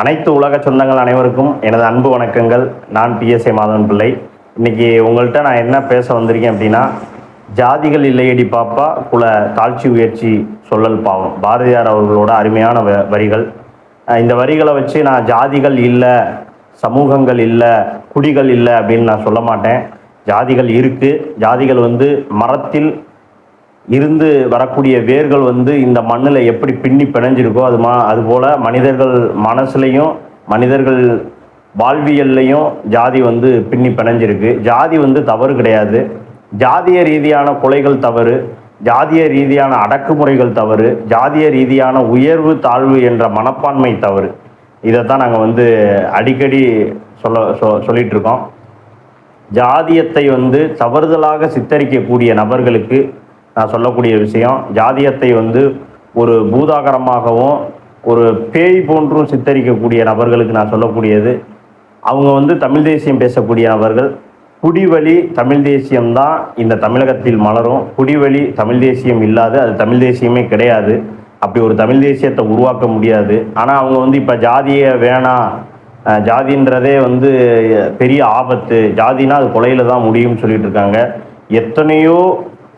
அனைத்து உலக சொந்தங்கள் அனைவருக்கும் எனது அன்பு வணக்கங்கள். நான் பிஎஸ்ஏ மாதவன் பிள்ளை இன்றைக்கி உங்கள்கிட்ட நான் என்ன பேச வந்திருக்கேன் அப்படின்னா ஜாதிகள் இல்லையடி பாப்பா குல தாழ்ச்சி உயர்ச்சி சொல்லல் பாவம். பாரதியார் அவர்களோட அருமையான வ- வரிகள். இந்த வரிகளை வச்சு நான் ஜாதிகள் இல்லை சமூகங்கள் இல்லை குடிகள் இல்லை அப்படின்னு நான் சொல்ல மாட்டேன். ஜாதிகள் இருக்குது ஜாதிகள் வந்து மரத்தில் இருந்து வரக்கூடிய வேர்கள் வந்து இந்த மண்ணில் எப்படி பின்னி பிணைஞ்சிருக்கோ அது மா அதுபோல் மனிதர்கள் மனசுலையும் மனிதர்கள் வாழ்வியல்லையும் ஜாதி வந்து பின்னி பிணைஞ்சிருக்கு. ஜாதி வந்து தவறு கிடையாது. ஜாதிய ரீதியான கொலைகள் தவறு ஜாதிய ரீதியான அடக்குமுறைகள் தவறு ஜாதிய ரீதியான உயர்வு தாழ்வு என்ற மனப்பான்மை தவறு. இதை தான் நாங்கள் வந்து அடிக்கடி சொல்ல சொ சொல்லிகிட்ருக்கோம் ஜாதியத்தை வந்து தவறுதலாக சித்தரிக்கக்கூடிய நபர்களுக்கு நான் சொல்லக்கூடிய விஷயம் ஜாதியத்தை வந்து ஒரு பூதாகரமாகவும் ஒரு பேய் போன்றும் சித்தரிக்கக்கூடிய நபர்களுக்கு நான் சொல்லக்கூடியது. அவங்க வந்து தமிழ் தேசியம் பேசக்கூடிய நபர்கள். குடிவழி தமிழ் தேசியம்தான் இந்த தமிழகத்தில் மலரும். குடிவழி தமிழ் தேசியம் இல்லாது அது தமிழ் தேசியமே கிடையாது. அப்படி ஒரு தமிழ் தேசியத்தை உருவாக்க முடியாது. ஆனால் அவங்க வந்து இப்போ ஜாதியை வேணாம் ஜாதின்றதே வந்து பெரிய ஆபத்து. ஜாதினா அது கொலையில் தான் முடியும்னு சொல்லிட்டு இருக்காங்க. எத்தனையோ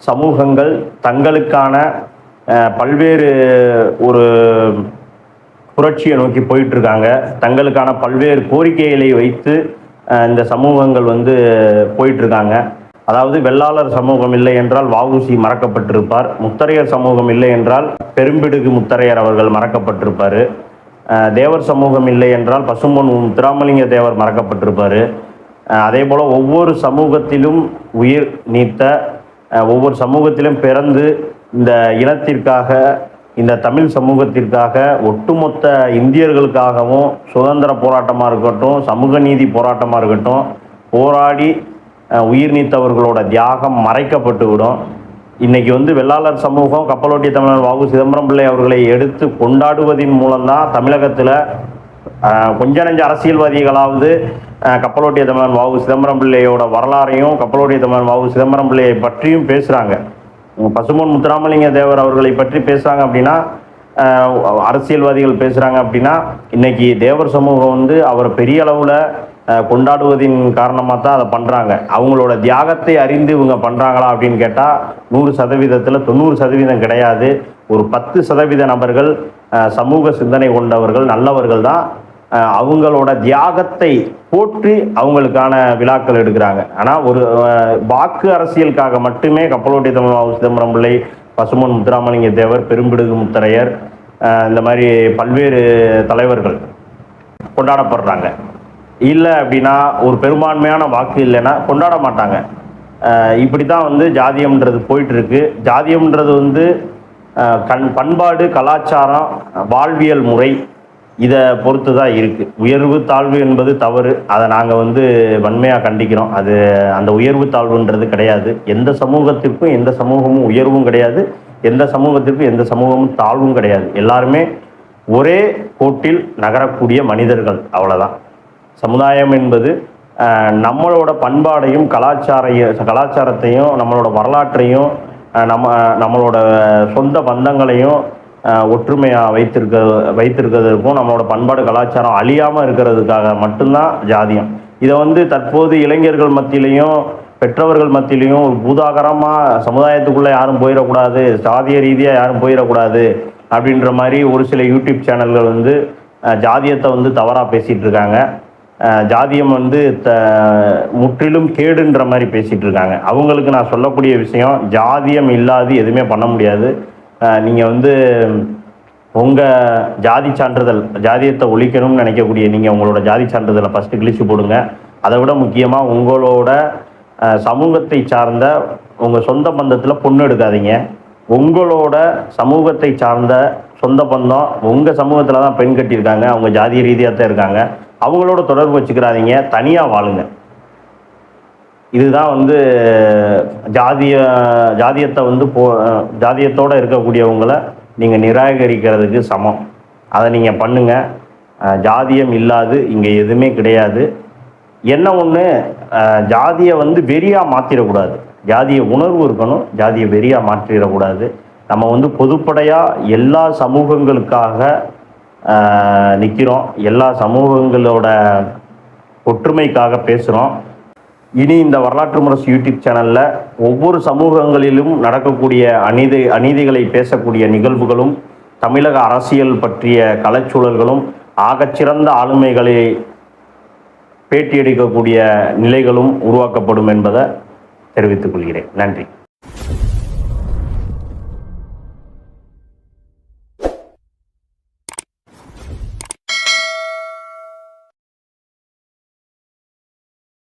சமூகங்கள் தங்களுக்கான பல்வேறு ஒரு புரட்சியை நோக்கி போயிட்டுருக்காங்க. தங்களுக்கான பல்வேறு கோரிக்கைகளை வைத்து இந்த சமூகங்கள் வந்து போயிட்டுருக்காங்க. அதாவது வெள்ளாளர் சமூகம் இல்லை என்றால் வஉசி மறக்கப்பட்டிருப்பார். முத்தரையர் சமூகம் இல்லை என்றால் பெரும்பிடுகு முத்தரையர் அவர்கள் மறக்கப்பட்டிருப்பார். தேவர் சமூகம் இல்லை என்றால் பசும்பொன் முத்துராமலிங்க தேவர் மறக்கப்பட்டிருப்பார். அதே போல் ஒவ்வொரு சமூகத்திலும் உயிர் நீத்த ஒவ்வொரு சமூகத்திலும் பிறந்து இந்த இனத்திற்காக இந்த தமிழ் சமூகத்திற்காக ஒட்டுமொத்த இந்தியர்களுக்காகவும் சுதந்திர போராட்டமாக இருக்கட்டும் சமூக நீதி போராட்டமாக இருக்கட்டும் போராடி உயிர் நீத்தவர்களோட தியாகம் மறைக்கப்பட்டு விடும். வந்து வெள்ளாளர் சமூகம் கப்பலோட்டிய தமிழர் வாகு சிதம்பரம் பிள்ளை அவர்களை எடுத்து கொண்டாடுவதின் மூலம்தான் தமிழகத்தில் கொஞ்ச நெஞ்ச அரசியல்வாதிகளாவது கப்பலோட்டிய தமிழன் வாவு சிதம்பரம் பிள்ளையோட வரலாறையும் கப்பலோட்டிய தமிழன் வாவு சிதம்பரம் பிள்ளையை பற்றியும் பேசுகிறாங்க பசுமன் முத்துராமலிங்க தேவர் அவர்களை பற்றி பேசுகிறாங்க அப்படின்னா அரசியல்வாதிகள் பேசுகிறாங்க அப்படின்னா இன்றைக்கி தேவர் சமூகம் வந்து அவர் பெரிய அளவில் கொண்டாடுவதின் காரணமாக தான் அதை பண்ணுறாங்க அவங்களோட தியாகத்தை அறிந்து இவங்க பண்ணுறாங்களா அப்படின்னு கேட்டால் நூறு சதவீதத்தில் தொண்ணூறு சதவீதம் கிடையாது. ஒரு பத்து சதவீத நபர்கள் சமூக சிந்தனை கொண்டவர்கள் நல்லவர்கள் தான். அவங்களோட தியாகத்தை போற்றி அவங்களுக்கான விழாக்கள் எடுக்கிறாங்க. ஆனால் ஒரு வாக்கு அரசியலுக்காக மட்டுமே கப்பலோட்டி தமிழ் வாவு சிதம்பரம் பிள்ளை பசுமன் முத்துராமலிங்க தேவர் பெரும்பிடுகு முத்தரையர் இந்த மாதிரி பல்வேறு தலைவர்கள் கொண்டாடப்படுறாங்க. இல்லை அப்படின்னா ஒரு பெரும்பான்மையான வாக்கு இல்லைன்னா கொண்டாட மாட்டாங்க. இப்படி தான் வந்து ஜாதியம்ன்றது போயிட்டுருக்கு. ஜாதியம்ன்றது வந்து கண் பண்பாடு கலாச்சாரம் வாழ்வியல் முறை இதை பொறுத்து தான் இருக்குது உயர்வு தாழ்வு என்பது தவறு. அதை நாங்கள் வந்து வன்மையாக கண்டிக்கிறோம். அது அந்த உயர்வு தாழ்வுன்றது கிடையாது. எந்த சமூகத்திற்கும் எந்த சமூகமும் உயர்வும் கிடையாது. எந்த சமூகத்திற்கும் எந்த சமூகமும் தாழ்வும் கிடையாது. எல்லாருமே ஒரே கோட்டில் நகரக்கூடிய மனிதர்கள். அவ்வளோதான் சமுதாயம் என்பது நம்மளோட பண்பாடையும் கலாச்சாரையும் கலாச்சாரத்தையும் நம்மளோட வரலாற்றையும் நம்ம நம்மளோட சொந்த பந்தங்களையும் ஒற்றுமையாக வைத்திருக்க வைத்திருக்கிறதுக்கும் நம்மளோட பண்பாடு கலாச்சாரம் அழியாமல் இருக்கிறதுக்காக மட்டும்தான் ஜாதியம். இதை வந்து தற்போது இளைஞர்கள் மத்தியிலையும் பெற்றவர்கள் மத்தியிலையும் ஒரு பூதாகரமாக சமுதாயத்துக்குள்ளே யாரும் போயிடக்கூடாது ஜாதிய ரீதியாக யாரும் போயிடக்கூடாது அப்படின்ற மாதிரி ஒரு சில யூடியூப் சேனல்கள் வந்து ஜாதியத்தை வந்து தவறாக பேசிகிட்டு இருக்காங்க. ஜாதியம் வந்து த முற்றிலும் கேடுன்ற மாதிரி பேசிகிட்டு இருக்காங்க. அவங்களுக்கு நான் சொல்லக்கூடிய விஷயம் ஜாதியம் இல்லாது எதுவுமே பண்ண முடியாது. நீங்கள் வந்து உங்கள் ஜாதி சான்றிதழ் ஜாதியத்தை ஒழிக்கணும்னு நினைக்கக்கூடிய நீங்கள் உங்களோட ஜாதி சான்றிதழை ஃபஸ்ட்டு கிழிச்சு போடுங்க. அதை விட முக்கியமாக உங்களோட சமூகத்தை சார்ந்த உங்கள் சொந்த பந்தத்தில் பொண்ணு எடுக்காதீங்க. உங்களோட சமூகத்தை சார்ந்த சொந்த பந்தம் உங்கள் சமூகத்தில் தான் பெண் கட்டியிருக்காங்க அவங்க ஜாதிய ரீதியாக தான் இருக்காங்க. அவங்களோட தொடர்பு வச்சுக்கிறாதீங்க தனியாக வாழுங்க. இதுதான் வந்து ஜாதிய ஜாதியத்தை வந்து போ ஜாதியத்தோட இருக்கக்கூடியவங்களை நீங்கள் நிராகரிக்கிறதுக்கு சமம். அதை நீங்கள் பண்ணுங்கள் ஜாதியம் இல்லாது இங்கே எதுவுமே கிடையாது. என்ன ஒன்று ஜாதியை வந்து வெறியாக மாற்றிடக்கூடாது ஜாதிய உணர்வு இருக்கணும் ஜாதியை வெறியாக மாற்றிடக்கூடாது. நம்ம வந்து பொதுப்படையாக எல்லா சமூகங்களுக்காக நிற்கிறோம் எல்லா சமூகங்களோட ஒற்றுமைக்காக பேசுகிறோம் இனி இந்த வரலாற்று முரசு யூடியூப் சேனலில் ஒவ்வொரு சமூகங்களிலும் நடக்கக்கூடிய அநீதி அநீதிகளை பேசக்கூடிய நிகழ்வுகளும் தமிழக அரசியல் பற்றிய கலைச்சூழல்களும் ஆகச்சிறந்த ஆளுமைகளை பேட்டி எடுக்கக்கூடிய நிலைகளும் உருவாக்கப்படும் என்பதை தெரிவித்துக் கொள்கிறேன். நன்றி.